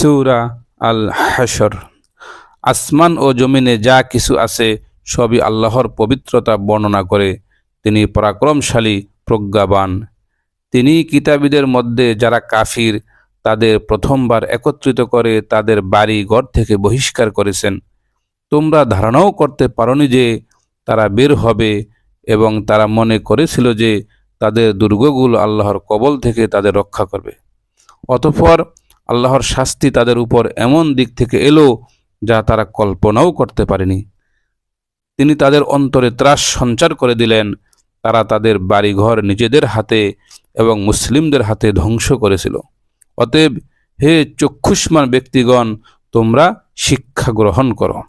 সৌরা আল হাসর আসমান ও জমিনে যা কিছু আছে, সবই আল্লাহর পবিত্রতা বর্ণনা করে। তিনি পরাক্রমশালী, প্রজ্ঞাবান। তিনি কিতাবীদের মধ্যে যারা কাফির, তাদের প্রথমবার একত্রিত করে তাদের বাড়ি ঘর থেকে বহিষ্কার করেছেন। তোমরা ধারণাও করতে পারোনি যে তারা বের হবে এবং তারা মনে করেছিল যে তাদের দুর্গগুলো আল্লাহর কবল থেকে তাদের রক্ষা করবে। অতঃপর আল্লাহর শাস্তি তাদের উপর এমন দিক থেকে এলো যা তারা কল্পনাও করতে পারেনি। তিনি তাদের অন্তরে ত্রাস সঞ্চার করে দিলেন। তারা তাদের বাড়িঘর নিজেদের হাতে এবং মুসলিমদের হাতে ধ্বংস করেছিল। অতএব, হে চক্ষুষ্মান ব্যক্তিগণ, তোমরা শিক্ষা গ্রহণ করো।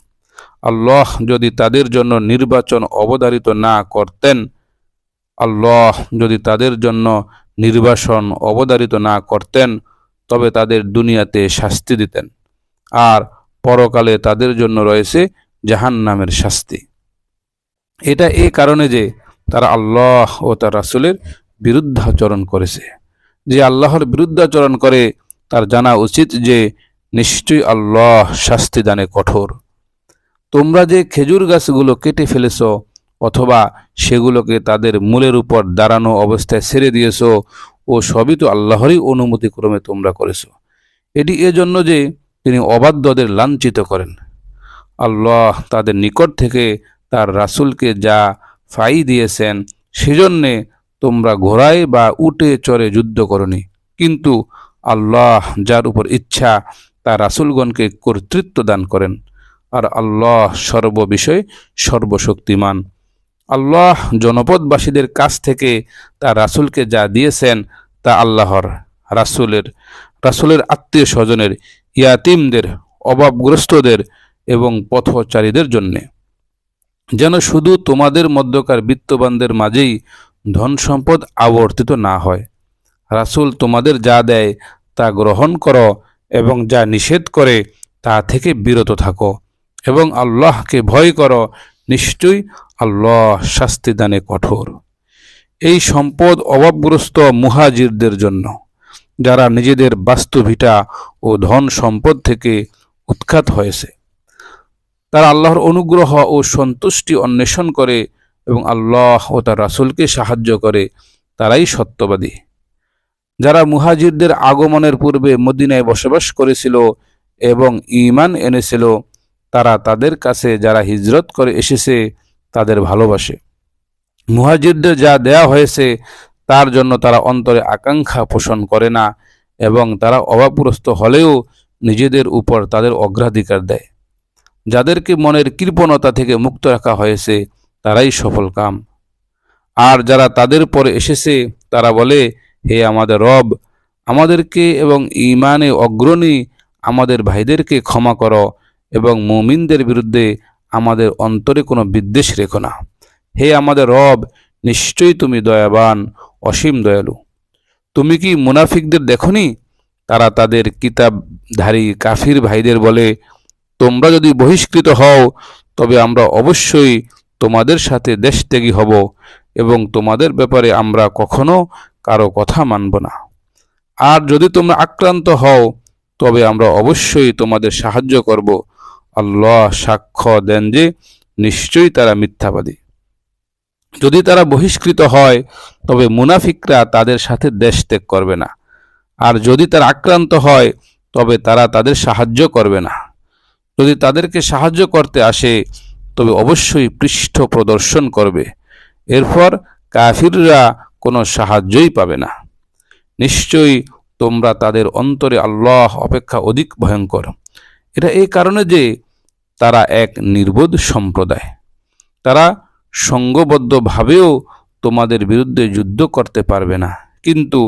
আল্লাহ যদি তাদের জন্য নির্বাচন অবধারিত না করতেন, আল্লাহ যদি তাদের জন্য নির্বাসন অবধারিত না করতেন তবে তাদের দুনিয়াতে শাস্তি দিতেন। আর পরকালে তাদের জন্য রয়েছে জাহান নামের শাস্তি। এটা এই কারণে যে তারা আল্লাহ ও তার রাসুলের বিরুদ্ধাচরণ করেছে। যে আল্লাহর বিরুদ্ধাচরণ করে, তার জানা উচিত যে নিশ্চয়ই আল্লাহ শাস্তি দানে কঠোর। তোমরা যে খেজুর গাছগুলো কেটে ফেলেছ, অথবা সেগুলোকে তাদের মূলের উপর দাঁড়ানো অবস্থায় ছেড়ে দিয়েছ ও সবই তো আল্লাহরই অনুমতি ক্রমে তোমরা করেছ। এটি এজন্য যে তিনি অবাধ্যদের লাঞ্ছিত করেন। আল্লাহ তাদের নিকট থেকে তার রাসূলকে যা ফাই দিয়েছেন, সেজন্যে তোমরা ঘোড়ায় বা উটে চড়ে যুদ্ধ করনি। কিন্তু আল্লাহ যার উপর ইচ্ছা, তার রাসূলগণকে কর্তৃত্ব দান করেন। আর আল্লাহ সর্ববিষয়ে সর্বশক্তিমান। আল্লাহ জনপদবাসীদের কাছ থেকে তার রাসূলকে যা দিয়েছেন তা আল্লাহর রাসূলের রাসূলের আত্মীয় স্বজনের, ইয়াতিমদের, অভাবগ্রস্তদের এবং পথচারীদের জন্যে। যেন শুধু তোমাদের মধ্যকার বিত্তবানদের মাঝেই ধন সম্পদ আবর্তিত না হয়। রাসূল তোমাদের যা দেয় তা গ্রহণ করো এবং যা নিষেধ করে তা থেকে বিরত থাকো এবং আল্লাহকে ভয় করো নিশ্চয়ই আল্লাহ শাস্তি দানে কঠোর। এই সম্পদ অভাবগ্রস্ত মুহাজিরদের জন্য, যারা নিজেদের বাস্তুভিটা ও ধন সম্পদ থেকে উৎখাত হয়েছে। তারা আল্লাহর অনুগ্রহ ও সন্তুষ্টি অন্বেষণ করে এবং আল্লাহ ও তার রাসূলকে সাহায্য করে, তারাই সত্যবাদী। যারা মুহাজিরদের আগমনের পূর্বে মদিনায় বসবাস করেছিল এবং ইমান এনেছিল তারা তাদের কাছে যারা হিজরত করে এসেছে, তাদের ভালোবাসে। মুহাজিরদের যা দেয়া হয়েছে, তার জন্য তারা অন্তরে আকাঙ্ক্ষা পোষণ করে না এবং তারা অভাবগ্রস্ত হলেও নিজেদের উপর তাদের অগ্রাধিকার দেয়। যাদেরকে মনের কৃপণতা থেকে মুক্ত রাখা হয়েছে, তারাই সফল কাম। আর যারা তাদের পরে এসেছে, তারা বলে, হে আমাদের রব, আমাদেরকে এবং ইমানে অগ্রণী আমাদের ভাইদেরকে ক্ষমা করো এবং মুমিনদের বিরুদ্ধে আমাদের অন্তরে কোনো বিদ্বেষ রেখো না। হে আমাদের রব, নিশ্চয়ই তুমি দয়াবান, অসীম দয়ালু। তুমি কি মুনাফিকদের দেখনি? তারা তাদের কিতাবধারী কাফির ভাইদের বলে, তোমরা যদি বহিষ্কৃত হও, তবে আমরা অবশ্যই তোমাদের সাথে দেশত্যাগী হব এবং তোমাদের ব্যাপারে আমরা কখনো কারও কথা মানব না। আর যদি তোমরা আক্রান্ত হও, তবে আমরা অবশ্যই তোমাদের সাহায্য করব আল্লাহ সাক্ষ্য দেন যে নিশ্চয়ই তারা মিথ্যাবাদী। যদি তারা বহিষ্কৃত হয়, তবে মুনাফিকরা তাদের সাথে দেশ ত্যাগ করবে না। আর যদি তারা আক্রান্ত হয়, তবে তারা তাদের সাহায্য করবে না। যদি তাদেরকে সাহায্য করতে আসে, তবে অবশ্যই পৃষ্ঠ প্রদর্শন করবে। এরপর কাফিররা কোনো সাহায্যই পাবে না। নিশ্চয়ই তোমরা তাদের অন্তরে আল্লাহ অপেক্ষা অধিক ভয়ঙ্কর। এটা এই কারণে যে তারা এক নির্বোধ সম্প্রদায়। তারা সঙ্গবদ্ধভাবেও তোমাদের বিরুদ্ধে যুদ্ধ করতে পারবে না। কিন্তু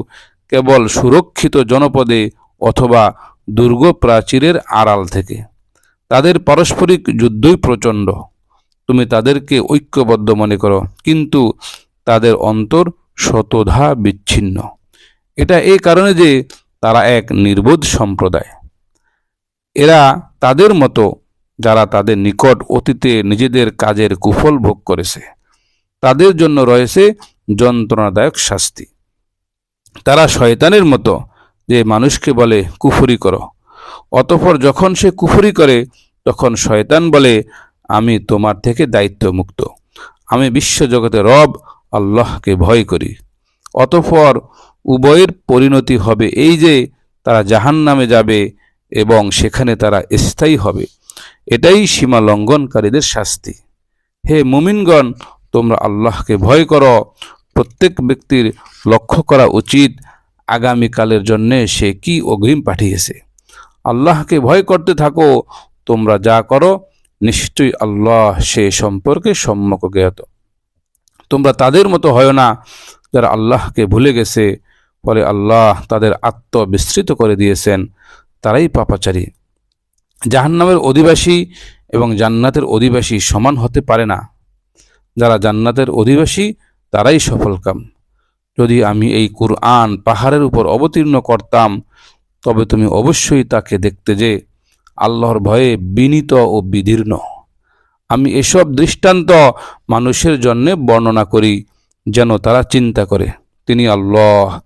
কেবল সুরক্ষিত জনপদে অথবা দুর্গ প্রাচীরের আড়াল থেকে। তাদের পারস্পরিক যুদ্ধই প্রচণ্ড। তুমি তাদেরকে ঐক্যবদ্ধ মনে করো, কিন্তু তাদের অন্তর শতধা বিচ্ছিন্ন। এটা এই কারণে যে তারা এক নির্বোধ সম্প্রদায়। এরা তাদের মতো যারা তাদের নিকট অতীতে নিজেদের কাজের কুফল ভোগ করেছে, তাদের জন্য রয়েছে যন্ত্রণাদায়ক শাস্তি। তারা শয়তানের মতো যে মানুষকে বলে, কুফুরি করো। অতঃপর যখন সে কুফুরি করে, তখন শয়তান বলে, আমি তোমার থেকে দায়িত্ব মুক্ত আমি বিশ্বজগতে রব আল্লাহকে ভয় করি। অতঃপর উভয়ের পরিণতি হবে এই যে, তারা জাহান নামে যাবে এবং সেখানে তারা স্থায়ী হবে। এটাই সীমা লঙ্ঘনকারীদের শাস্তি। হে মুমিনগণ, তোমরা আল্লাহকে ভয় করো। প্রত্যেক ব্যক্তির লক্ষ্য করা উচিত, আগামীকালের জন্যে সে কি অগ্রিম পাঠিয়েছে। আল্লাহকে ভয় করতে থাকো, তোমরা যা করো, নিশ্চয়ই আল্লাহ সে সম্পর্কে সম্যক জ্ঞাত। তোমরা তাদের মতো হয় না, যারা আল্লাহকে ভুলে গেছে, ফলে আল্লাহ তাদের আত্মবিস্তৃত করে দিয়েছেন। তারাই পাপাচারী। জাহান্নামের অধিবাসী এবং জান্নাতের অধিবাসী সমান হতে পারে না। যারা জান্নাতের অধিবাসী, তারাই সফলকাম। যদি আমি এই কুরআন পাহাড়ের উপর অবতীর্ণ করতাম, তবে তুমি অবশ্যই তাকে দেখতে যে আল্লাহর ভয়ে বিনীত ও বিদীর্ণ। আমি এসব দৃষ্টান্ত মানুষের জন্য বর্ণনা করি, যেন তারা চিন্তা করে। তিনি আল্লাহ,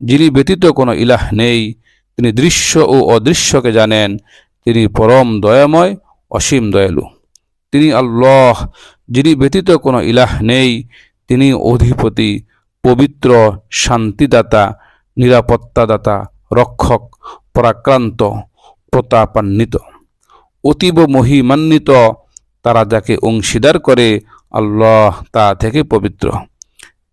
যিনি ব্যতীত কোনো ইলাহ নেই। তিনি দৃশ্য ও অদৃশ্যকে জানেন। তিনি পরম দয়াময়, অসীম দয়ালু। তিনি আল্লাহ, যিনি ব্যতীত কোনো ইলাহ নেই, তিনি অধিপতি, পবিত্র, শান্তিদাতা, নিরাপত্তাদাতা, রক্ষক, পরাক্রান্ত, প্রতাপান্বিত। অতীব মহিমান্বিত, তারা যাকে অংশীদার করে, আল্লাহ তা থেকে পবিত্র।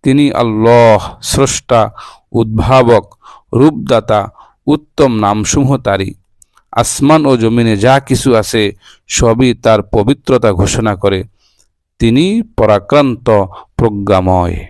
তিনি আল্লাহ, স্রষ্টা, উদ্ভাবক, রূপদাতা, উত্তম নামসমূহ তারই। আসমান ও জমিনে যা কিছু আছে সবই তার পবিত্রতা ঘোষণা করে। তিনি পরাক্রান্ত প্রজ্ঞাময়।